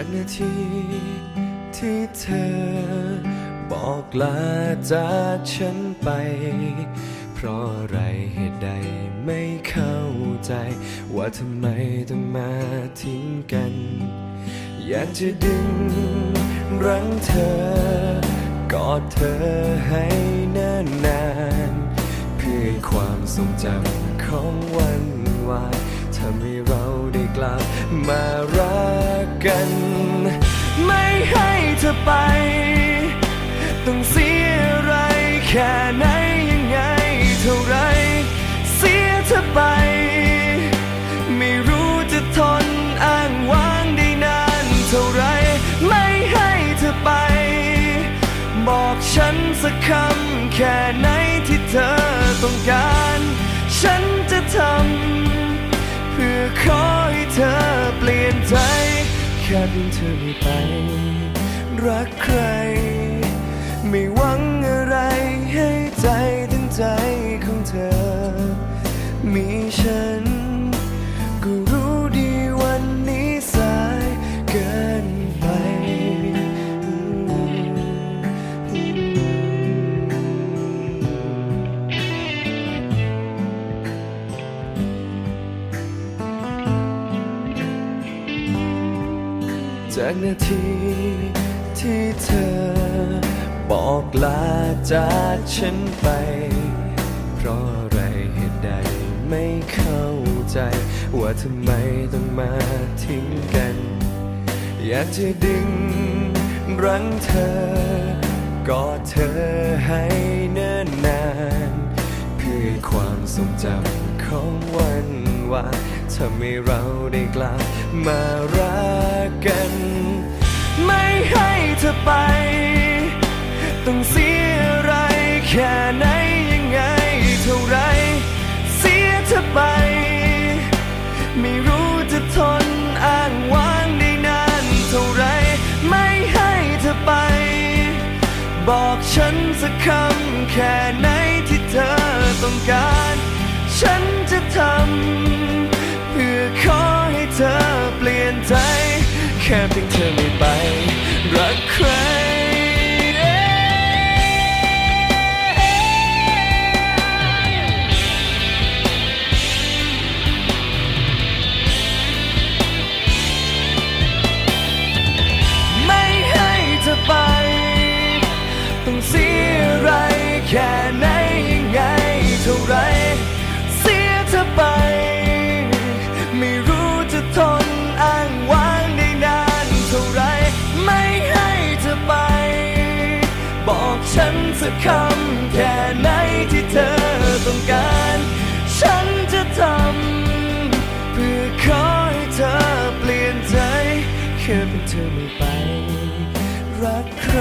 จากนาทีที่เธอ บอกลาจากฉันไป เพราะอะไรเหตุใดไม่เข้าใจ ว่าทำไมต้องมาทิ้งกัน อยากจะดึงรั้งเธอ กอดเธอให้นานนานๆเพื่อความทรงจำของวันวาน ทำให้เราได้กลับมารักกัน ไม่ให้เธอไป ต้องเสียอะไรแค่ไหนยังไงเท่าไร เสียเธอไป ไม่รู้จะทนอ้างว้างได้นานเท่าไร ไม่ให้เธอไป บอกฉันสักคำแค่ไหนที่เธอต้องการ ฉันจะทำ ขอให้เธอเปลี่ยนใจ แค่เพียงเธอไม่ไป รักใคร ไม่หวังอะไรให้ใจทั้งใจของเธอ มีฉัน จากนาทีที่เธอ บอกลาจากฉันไป เพราะอะไรเหตุใดไม่เข้าใจ ว่าทำไมต้องมาทิ้งกัน อยากจะดึงรั้งเธอกอดเธอให้เนิ่นนาน เพื่อความทรงจำของวัน วานทำให้เราได้กลับมารักกัน ไม่ให้เธอไป ต้องเสียอะไรแค่ไหนยังไงเท่าไร เสียเธอไป ไม่รู้จะทนอ้างว้างได้นานเท่าไร ไม่ให้เธอไป บอกฉันสักคำแค่ไหนที่เธอต้องการ ฉันจะทำ เพื่อขอให้เธอเปลี่ยนใจ แค่เพียงเธอไม่ไป รักใครักคำแค่ไหนที่เธอต้องการ ฉันจะทำเพื่อขอให้เธอเปลี่ยนใจแค่เพียงเธอไม่ไป รักใคร